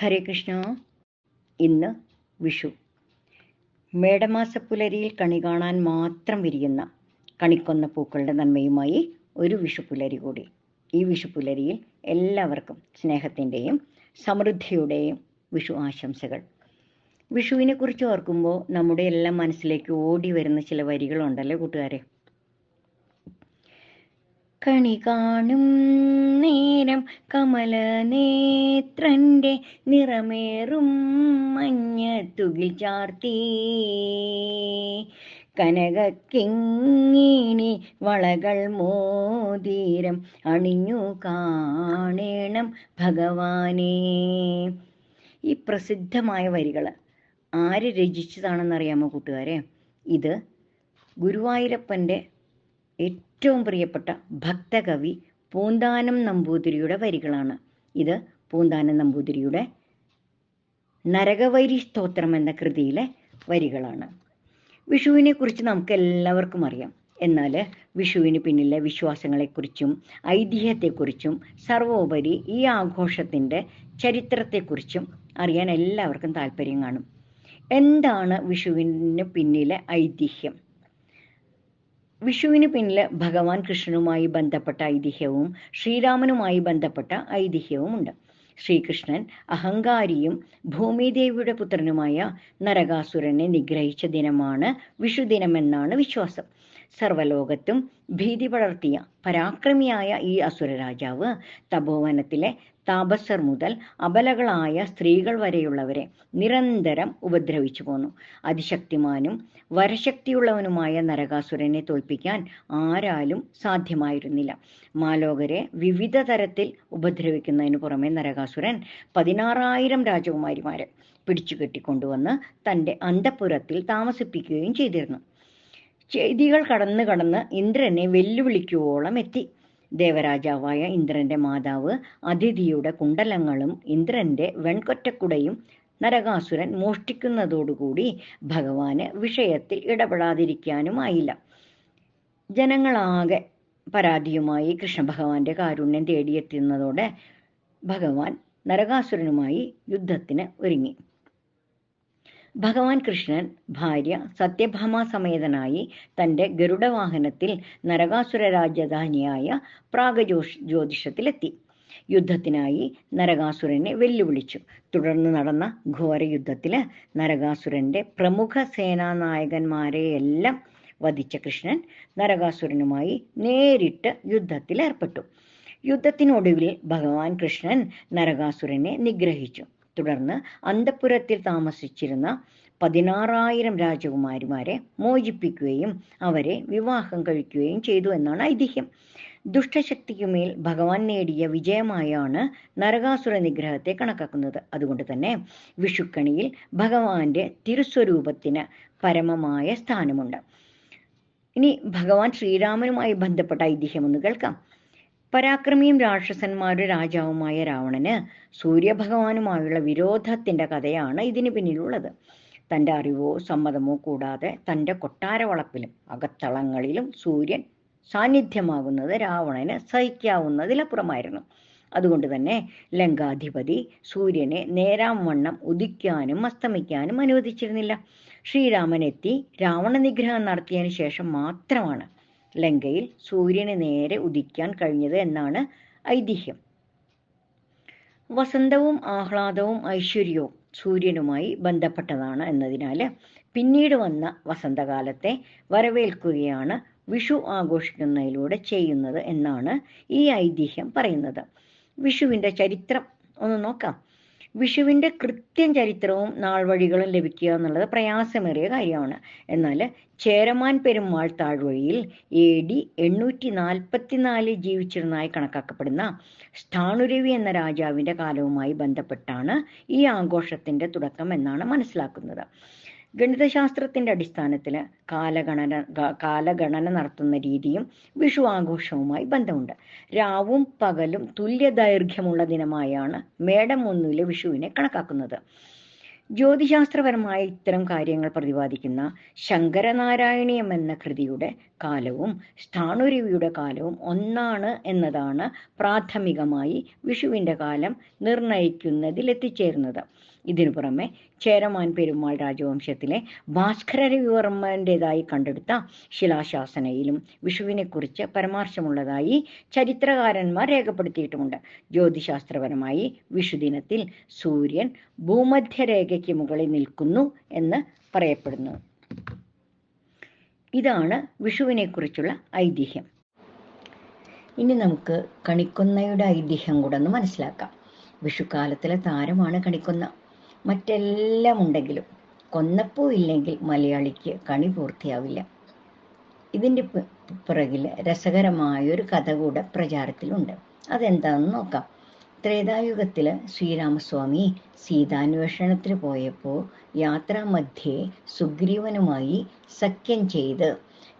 ഹരേ കൃഷ്ണ. ഇന്ന് വിഷു. മേടമാസപ്പുലരിയിൽ കണി കാണാൻ മാത്രം വിരിയുന്ന കണിക്കൊന്ന പൂക്കളുടെ നന്മയുമായി ഒരു വിഷുപ്പുലരി കൂടി. ഈ വിഷുപ്പുലരിയിൽ എല്ലാവർക്കും സ്നേഹത്തിന്റെയും സമൃദ്ധിയുടെയും വിഷു ആശംസകൾ. വിഷുവിനെ കുറിച്ച് ഓർക്കുമ്പോൾ നമ്മുടെ എല്ലാം മനസ്സിലേക്ക് ഓടി വരുന്ന ചില വരികളുണ്ടല്ലേ കൂട്ടുകാരെ? കണി കാണും നേരം കമല നേത്രന്റെ നിറമേറും തുകിൽ ചാർത്തി. കനകക്കിങ്ങിണി വളകൾ മോതിരം അണിഞ്ഞു കാണേണം ഭഗവാനെ. ഈ പ്രസിദ്ധമായ വരികൾ ആര് രചിച്ചതാണെന്നറിയാമോ കൂട്ടുകാരെ? ഇത് ഗുരുവായൂരപ്പന്റെ ഏറ്റവും പ്രിയപ്പെട്ട ഭക്തകവി പൂന്താനം നമ്പൂതിരിയുടെ വരികളാണ്. ഇത് പൂന്താനം നമ്പൂതിരിയുടെ നരകവൈരി സ്തോത്രം എന്ന കൃതിയിലെ വരികളാണ്. വിഷുവിനെ കുറിച്ച് നമുക്ക് എല്ലാവർക്കും അറിയാം. എന്നാൽ വിഷുവിന് പിന്നിലെ വിശ്വാസങ്ങളെക്കുറിച്ചും ഐതിഹ്യത്തെക്കുറിച്ചും സർവോപരി ഈ ആഘോഷത്തിന്റെ ചരിത്രത്തെക്കുറിച്ചും അറിയാൻ എല്ലാവർക്കും താല്പര്യം കാണും. എന്താണ് വിഷുവിന് പിന്നിലെ ഐതിഹ്യം? വിഷുവിന് പിന്നിൽ ഭഗവാൻ കൃഷ്ണനുമായി ബന്ധപ്പെട്ട ഐതിഹ്യവും ശ്രീരാമനുമായി ബന്ധപ്പെട്ട ഐതിഹ്യവും ഉണ്ട് ശ്രീകൃഷ്ണൻ അഹങ്കാരിയും ഭൂമിദേവിയുടെ പുത്രനുമായ നരകാസുരനെ നിഗ്രഹിച്ച ദിനമാണ് വിഷുദിനമെന്നാണ് വിശ്വാസം. സർവലോകത്തും ഭീതി പടർത്തിയ പരാക്രമിയായ ഈ അസുരരാജാവ് തപോവനത്തിലെ താപസർ മുതൽ അബലകളായ സ്ത്രീകൾ വരെയുള്ളവരെ നിരന്തരം ഉപദ്രവിച്ചു പോന്നു. അതിശക്തിമാനും വരശക്തിയുള്ളവനുമായ നരകാസുരനെ തോൽപ്പിക്കാൻ ആരാലും സാധ്യമായിരുന്നില്ല. മാലോകരെ വിവിധ തരത്തിൽ ഉപദ്രവിക്കുന്നതിന് പുറമെ നരകാസുരൻ പതിനാറായിരം രാജകുമാരിമാരെ പിടിച്ചു കെട്ടിക്കൊണ്ടുവന്ന് തന്റെ അന്തപുരത്തിൽ താമസിപ്പിക്കുകയും ചെയ്തിരുന്നു. ചെയ്തികൾ കടന്നു കടന്ന് ഇന്ദ്രനെ വെല്ലുവിളിക്കുവോളം എത്തി. ദേവരാജാവായ ഇന്ദ്രന്റെ മാതാവ് അതിഥിയുടെ കുണ്ടലങ്ങളും ഇന്ദ്രന്റെ വെൺകൊറ്റക്കുടയും നരകാസുരൻ മോഷ്ടിക്കുന്നതോടുകൂടി ഭഗവാന് വിഷയത്തിൽ ഇടപെടാതിരിക്കാനുമായില്ല. ജനങ്ങളാകെ പരാതിയുമായി കൃഷ്ണഭഗവാന്റെ കാരുണ്യം തേടിയെത്തുന്നതോടെ ഭഗവാൻ നരകാസുരനുമായി യുദ്ധത്തിന് ഒരുങ്ങി. ഭഗവാൻ കൃഷ്ണൻ ഭാര്യ സത്യഭാമ സമേതനായി തന്റെ ഗരുഡവാഹനത്തിൽ നരകാസുര രാജധാനിയായ പ്രാഗജോഷ് ജ്യോതിഷത്തിലെത്തി. യുദ്ധത്തിനായി നരകാസുരനെ വെല്ലുവിളിച്ചു. തുടർന്ന് നടന്ന ഘോര യുദ്ധത്തിൽ നരകാസുരന്റെ പ്രമുഖ സേനാനായകന്മാരെയെല്ലാം വധിച്ച കൃഷ്ണൻ നരകാസുരനുമായി നേരിട്ട് യുദ്ധത്തിൽ ഏർപ്പെട്ടു യുദ്ധത്തിനൊടുവിൽ ഭഗവാൻ കൃഷ്ണൻ നരകാസുരനെ നിഗ്രഹിച്ചു. തുടർന്ന് അന്തപുരത്തിൽ താമസിച്ചിരുന്ന പതിനാറായിരം രാജകുമാരിമാരെ മോചിപ്പിക്കുകയും അവരെ വിവാഹം കഴിക്കുകയും ചെയ്തു എന്നാണ് ഐതിഹ്യം. ദുഷ്ടശക്തിക്കുമേൽ ഭഗവാൻ നേടിയ വിജയമായാണ് നരകാസുര നിഗ്രഹത്തെ കണക്കാക്കുന്നത്. അതുകൊണ്ട് തന്നെ വിഷുക്കണിയിൽ ഭഗവാന്റെ തിരുസ്വരൂപത്തിന് പരമമായ സ്ഥാനമുണ്ട്. ഇനി ഭഗവാൻ ശ്രീരാമനുമായി ബന്ധപ്പെട്ട ഐതിഹ്യം ഒന്ന് കേൾക്കാം. പരാക്രമിയും രാക്ഷസന്മാരും രാജാവുമായ രാവണന് സൂര്യഭഗവാനുമായുള്ള വിരോധത്തിന്റെ കഥയാണ് ഇതിന് പിന്നിലുള്ളത്. തന്റെ അറിവോ സമ്മതമോ കൂടാതെ തന്റെ കൊട്ടാരവളപ്പിലും അകത്തളങ്ങളിലും സൂര്യൻ സാന്നിധ്യമാകുന്നത് രാവണന് സഹിക്കാവുന്നതിലപ്പുറമായിരുന്നു. അതുകൊണ്ട് തന്നെ ലങ്കാധിപതി സൂര്യനെ നേരാം വണ്ണം ഉദിക്കാനും അസ്തമിക്കാനും അനുവദിച്ചിരുന്നില്ല. ശ്രീരാമൻ എത്തി രാവണ നിഗ്രഹം നടത്തിയതിനു ശേഷം മാത്രമാണ് ലങ്കയിൽ സൂര്യന് നേരെ ഉദിക്കാൻ കഴിഞ്ഞത് എന്നാണ് ഐതിഹ്യം. വസന്തവും ആഹ്ലാദവും ഐശ്വര്യവും സൂര്യനുമായി ബന്ധപ്പെട്ടതാണ് എന്നതിനാൽ പിന്നീട് വന്ന വസന്തകാലത്തെ വരവേൽക്കുകയാണ് വിഷു ആഘോഷിക്കുന്നതിലൂടെ ചെയ്യുന്നത് എന്നാണ് ഈ ഐതിഹ്യം പറയുന്നത്. വിഷുവിന്റെ ചരിത്രം ഒന്ന് നോക്കാം. വിഷുവിന്റെ കൃത്യം ചരിത്രവും നാൾ വഴികളും ലഭിക്കുക എന്നുള്ളത് പ്രയാസമേറിയ കാര്യമാണ്. എന്നാൽ ചേരമാൻ പെരുമാൾ താഴ്വഴിയിൽ എ ഡി എണ്ണൂറ്റി ജീവിച്ചിരുന്നതായി കണക്കാക്കപ്പെടുന്ന സ്ഥാണുരവി എന്ന രാജാവിന്റെ കാലവുമായി ബന്ധപ്പെട്ടാണ് ഈ ആഘോഷത്തിന്റെ തുടക്കം എന്നാണ് മനസ്സിലാക്കുന്നത്. ഗണിതശാസ്ത്രത്തിന്റെ അടിസ്ഥാനത്തിൽ കാലഗണന കാലഗണന നടത്തുന്ന രീതിയും വിഷു ആഘോഷവുമായി ബന്ധമുണ്ട്. രാവും പകലും തുല്യ ദൈർഘ്യമുള്ള ദിനമായാണ് മേടം ഒന്നിലെ വിഷുവിനെ കണക്കാക്കുന്നത്. ജ്യോതിശാസ്ത്രപരമായ ഇത്തരം കാര്യങ്ങൾ പ്രതിപാദിക്കുന്ന ശങ്കരനാരായണീയം എന്ന കൃതിയുടെ കാലവും സ്ഥാണുരവിയുടെ കാലവും ഒന്നാണ് എന്നതാണ് പ്രാഥമികമായി വിഷുവിന്റെ കാലം നിർണയിക്കുന്നതിൽ എത്തിച്ചേരുന്നത്. ഇതിനു പുറമെ ചേരമാൻ പെരുമാൾ രാജവംശത്തിലെ ഭാസ്കര രവിവർമ്മന്റെതായി കണ്ടെടുത്ത ശിലാശാസനയിലും വിഷുവിനെക്കുറിച്ച് പരാമർശമുള്ളതായി ചരിത്രകാരന്മാർ രേഖപ്പെടുത്തിയിട്ടുമുണ്ട്. ജ്യോതിശാസ്ത്രപരമായി വിഷുദിനത്തിൽ സൂര്യൻ ഭൂമധ്യരേഖയ്ക്ക് മുകളിൽ നിൽക്കുന്നു എന്ന് പറയപ്പെടുന്നു. ഇതാണ് വിഷുവിനെക്കുറിച്ചുള്ള ഐതിഹ്യം. ഇനി നമുക്ക് കണിക്കൊന്നയുടെ ഐതിഹ്യം കൂടെ ഒന്ന് മനസ്സിലാക്കാം. വിഷുക്കാലത്തിലെ താരമാണ് കണിക്കൊന്ന. മറ്റെല്ലാം ഉണ്ടെങ്കിലും കൊന്നപ്പൂ ഇല്ലെങ്കിൽ മലയാളിക്ക് കണി പൂർത്തിയാവില്ല. ഇതിന്റെ പിറകിൽ രസകരമായൊരു കഥ കൂടെ പ്രചാരത്തിലുണ്ട്. അതെന്താണെന്ന് നോക്കാം. ത്രേതായുഗത്തിൽ ശ്രീരാമസ്വാമി സീതാന്വേഷണത്തിന് പോയപ്പോൾ യാത്രാമധ്യേ സുഗ്രീവനുമായി സഖ്യം ചെയ്ത്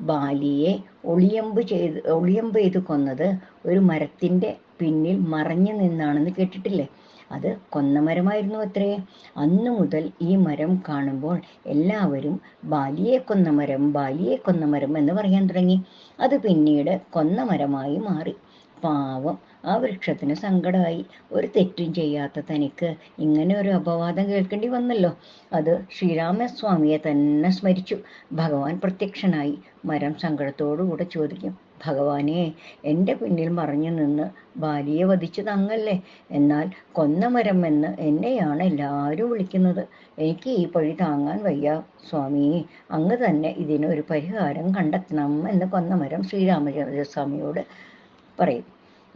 ബാലിയെ ഒളിയമ്പ് ചെയ്ത് ഒളിയമ്പ് ചെയ്ത് കൊന്നത് ഒരു മരത്തിന്റെ പിന്നിൽ മറഞ്ഞു നിന്നാണെന്ന് കേട്ടിട്ടില്ലേ? അത് കൊന്നമരമായിരുന്നു അത്രേ. അന്നു മുതൽ ഈ മരം കാണുമ്പോൾ എല്ലാവരും ബാലിയെ കൊന്നമരം ബാലിയെ കൊന്നമരം എന്ന് പറയാൻ തുടങ്ങി. അത് പിന്നീട് കൊന്നമരമായി മാറി. പാവം ആ വൃക്ഷത്തിന് സങ്കടമായി. ഒരു തെറ്റും ചെയ്യാത്ത തനിക്ക് ഇങ്ങനെ ഒരു അപവാദം കേൾക്കേണ്ടി വന്നല്ലോ. അത് ശ്രീരാമസ്വാമിയെ തന്നെ സ്മരിച്ചു. ഭഗവാൻ പ്രത്യക്ഷനായി മരം സങ്കടത്തോടുകൂടെ ചോദിക്കും ഭഗവാനെ എന്റെ പിന്നിൽ മറഞ്ഞു നിന്ന് ഭാര്യയെ വധിച്ചു തങ്ങല്ലേ? എന്നാൽ കൊന്നമരം എന്ന് എന്നെയാണ് എല്ലാവരും വിളിക്കുന്നത്. എനിക്ക് ഈ പഴി താങ്ങാൻ വയ്യ. സ്വാമി അങ്ങ് തന്നെ ഇതിനൊരു പരിഹാരം കണ്ടെത്തണം എന്ന് കൊന്നമരം ശ്രീരാമചന്ദ്രസ്വാമിയോട് പറയും.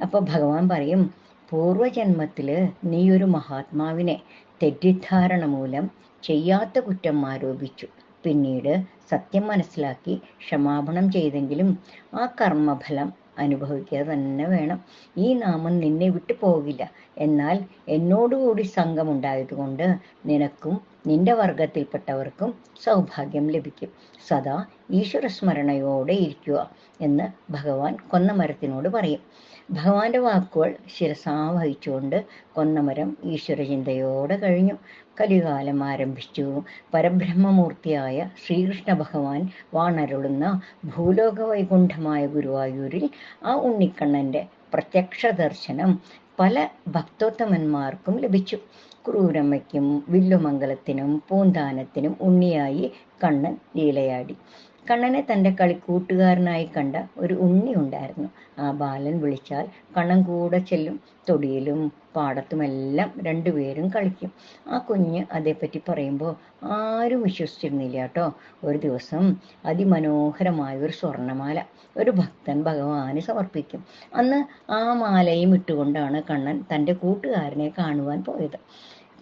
അപ്പോൾ ഭഗവാൻ പറയും പൂർവജന്മത്തിൽ നീ ഒരു മഹാത്മാവിനെ തെറ്റിദ്ധാരണ മൂലം ചെയ്യാത്ത കുറ്റം ആരോപിച്ചു. പിന്നീട് സത്യം മനസ്സിലാക്കി ക്ഷമാപണം ചെയ്തെങ്കിലും ആ കർമ്മഫലം അനുഭവിക്കുക തന്നെ വേണം. ഈ നാമം നിന്നെ വിട്ടു പോകില്ല എന്നാൽ എന്നോടുകൂടി സംഘമുണ്ടായതുകൊണ്ട് നിനക്കും നിന്റെ വർഗത്തിൽപ്പെട്ടവർക്കും സൗഭാഗ്യം ലഭിക്കും. സദാ ഈശ്വര സ്മരണയോടെ ഇരിക്കുക എന്ന് ഭഗവാൻ കൊന്നമരത്തിനോട് പറയും. ഭഗവാന്റെ വാക്കുകൾ ശിരസാവഹിച്ചുകൊണ്ട് കൊന്നമരം ഈശ്വരചിന്തയോടെ കഴിഞ്ഞു. കലികാലം ആരംഭിച്ചു. പരബ്രഹ്മമൂർത്തിയായ ശ്രീകൃഷ്ണ ഭഗവാൻ വാണരുളുന്ന ഭൂലോക വൈകുണ്ഠമായ ഗുരുവായൂരിൽ ആ ഉണ്ണിക്കണ്ണന്റെ പ്രത്യക്ഷ ദർശനം പല ഭക്തോത്തമന്മാർക്കും ലഭിച്ചു. ക്രൂരമ്മയ്ക്കും വില്ലുമംഗലത്തിനും പൂന്താനത്തിനും ഉണ്ണിയായി കണ്ണൻ ലീലയാടി. കണ്ണനെ തന്റെ കളിക്കൂട്ടുകാരനായി കണ്ട ഒരു ഉണ്ണി ഉണ്ടായിരുന്നു. ആ ബാലൻ വിളിച്ചാൽ കണ്ണൻ കൂടെ ചെല്ലും തൊടിയിലും പാടത്തുമെല്ലാം രണ്ടുപേരും കളിക്കും. ആ കുഞ്ഞ് അതേപ്പറ്റി പറയുമ്പോൾ ആരും വിശ്വസിച്ചിരുന്നില്ല കേട്ടോ. ഒരു ദിവസം അതിമനോഹരമായ ഒരു സ്വർണമാല ഒരു ഭക്തൻ ഭഗവാന് സമർപ്പിക്കും. അന്ന് ആ മാലയും ഇട്ടുകൊണ്ടാണ് കണ്ണൻ തന്റെ കൂട്ടുകാരനെ കാണുവാൻ പോയത്.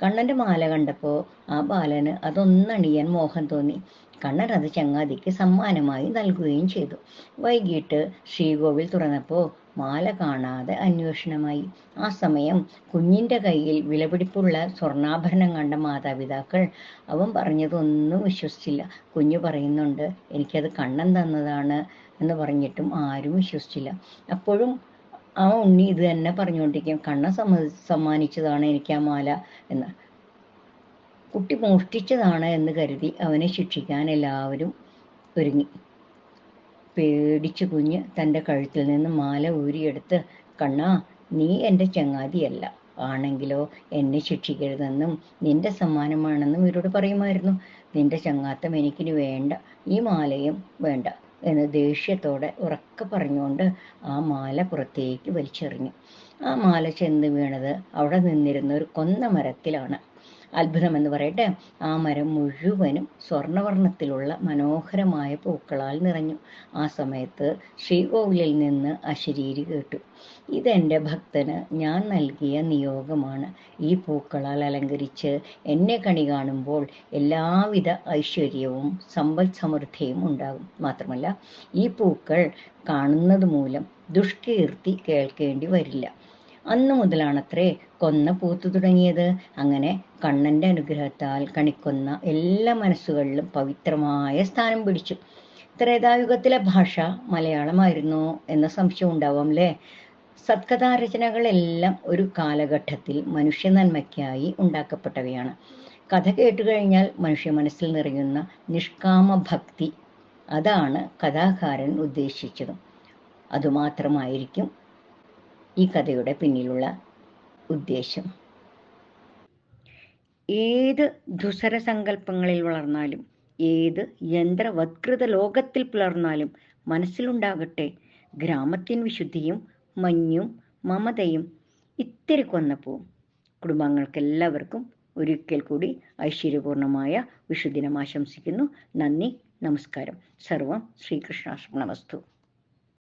കണ്ണന്റെ മാല കണ്ടപ്പോൾ ആ ബാലന് അതൊന്നണിയാൻ മോഹം തോന്നി. കണ്ണൻ അത് ചങ്ങാതിക്ക് സമ്മാനമായി നൽകുകയും ചെയ്തു. വൈകിട്ട് ശ്രീകോവിൽ തുറന്നപ്പോൾ മാല കാണാതെ അന്വേഷണമായി. ആ സമയം കുഞ്ഞിന്റെ കയ്യിൽ വിലപിടിപ്പുള്ള സ്വർണാഭരണം കണ്ട മാതാപിതാക്കൾ അവൻ പറഞ്ഞതൊന്നും വിശ്വസിച്ചില്ല. കുഞ്ഞു പറയുന്നുണ്ട് എനിക്കത് കണ്ണൻ തന്നതാണ് എന്ന് പറഞ്ഞിട്ടും ആരും വിശ്വസിച്ചില്ല. അപ്പോഴും ആ ഉണ്ണി ഇത് തന്നെ പറഞ്ഞുകൊണ്ടിരിക്കും കണ്ണൻ സമ്മ സമ്മാനിച്ചതാണ് എനിക്ക് ആ മാല എന്ന്. കുട്ടി മോഷ്ടിച്ചതാണ് എന്ന് കരുതി അവനെ ശിക്ഷിക്കാൻ എല്ലാവരും ഒരുങ്ങി. പേടിച്ചു കുഞ്ഞ് തന്റെ കഴുത്തിൽ നിന്ന് മാല ഊരിയെടുത്ത് കണ്ണാ നീ എന്റെ ചങ്ങാതിയല്ല. ആണെങ്കിലോ എന്നെ ശിക്ഷിക്കരുതെന്നും നിന്റെ സമ്മാനമാണെന്നും ഇവരോട് പറയുമായിരുന്നു. നിന്റെ ചങ്ങാത്തം എനിക്കിനി വേണ്ട ഈ മാലയും വേണ്ട എന്ന് ദേഷ്യത്തോടെ ഉറക്കെ പറഞ്ഞുകൊണ്ട് ആ മാല പുറത്തേക്ക് വലിച്ചെറിഞ്ഞു. ആ മാല ചെന്ന് വീണത് അവിടെ നിന്നിരുന്ന ഒരു കൊന്ന മരത്തിലാണ്. അത്ഭുതമെന്ന് പറയട്ടെ. ആ മരം മുഴുവനും സ്വർണവർണത്തിലുള്ള മനോഹരമായ പൂക്കളാൽ നിറഞ്ഞു. ആ സമയത്ത് ശ്രീകോവിലിൽ നിന്ന് അശരീരി കേട്ടു. ഇതെന്റെ ഭക്തന് ഞാൻ നൽകിയ നിയോഗമാണ്. ഈ പൂക്കളാൽ അലങ്കരിച്ച് എന്നെ കണി കാണുമ്പോൾ എല്ലാവിധ ഐശ്വര്യവും സമ്പൽ സമൃദ്ധിയും ഉണ്ടാകും. മാത്രമല്ല ഈ പൂക്കൾ കാണുന്നത് മൂലം ദുഷ്കീർത്തി കേൾക്കേണ്ടി വരില്ല. അന്നു മുതലാണത്രേ കൊന്ന പൂത്തു തുടങ്ങിയത്. അങ്ങനെ കണ്ണന്റെ അനുഗ്രഹത്താൽ കണിക്കൊന്ന എല്ലാ മനസ്സുകളിലും പവിത്രമായ സ്ഥാനം പിടിച്ചു. ത്രേതായുഗത്തിലെ ഭാഷ മലയാളമായിരുന്നു എന്ന സംശയം ഉണ്ടാവാം അല്ലേ സത്കഥാരചനകളെല്ലാം ഒരു കാലഘട്ടത്തിൽ മനുഷ്യ നന്മയ്ക്കായി ഉണ്ടാക്കപ്പെട്ടവയാണ്. കഥ കേട്ടു കഴിഞ്ഞാൽ മനുഷ്യ മനസ്സിൽ നിറയുന്ന നിഷ്കാമ ഭക്തി അതാണ് കഥാകാരൻ ഉദ്ദേശിച്ചതും. അതുമാത്രമായിരിക്കും ഈ കഥയുടെ പിന്നിലുള്ള ഉദ്ദേശം. ഏത് ദുസര സങ്കല്പങ്ങളിൽ വളർന്നാലും ഏത് യന്ത്രവത്കൃത ലോകത്തിൽ പിളർന്നാലും മനസ്സിലുണ്ടാകട്ടെ ഗ്രാമത്തിൻ വിശുദ്ധിയും മഞ്ഞും മമതയും ഇത്തിരി കൊന്നപ്പൂവും കുടുംബാംഗങ്ങൾക്കെല്ലാവർക്കും ഒരിക്കൽ കൂടി ഐശ്വര്യപൂർണമായ വിഷുദിനം ആശംസിക്കുന്നു. നന്ദി നമസ്കാരം. സർവം ശ്രീകൃഷ്ണാർപ്പണമസ്തു.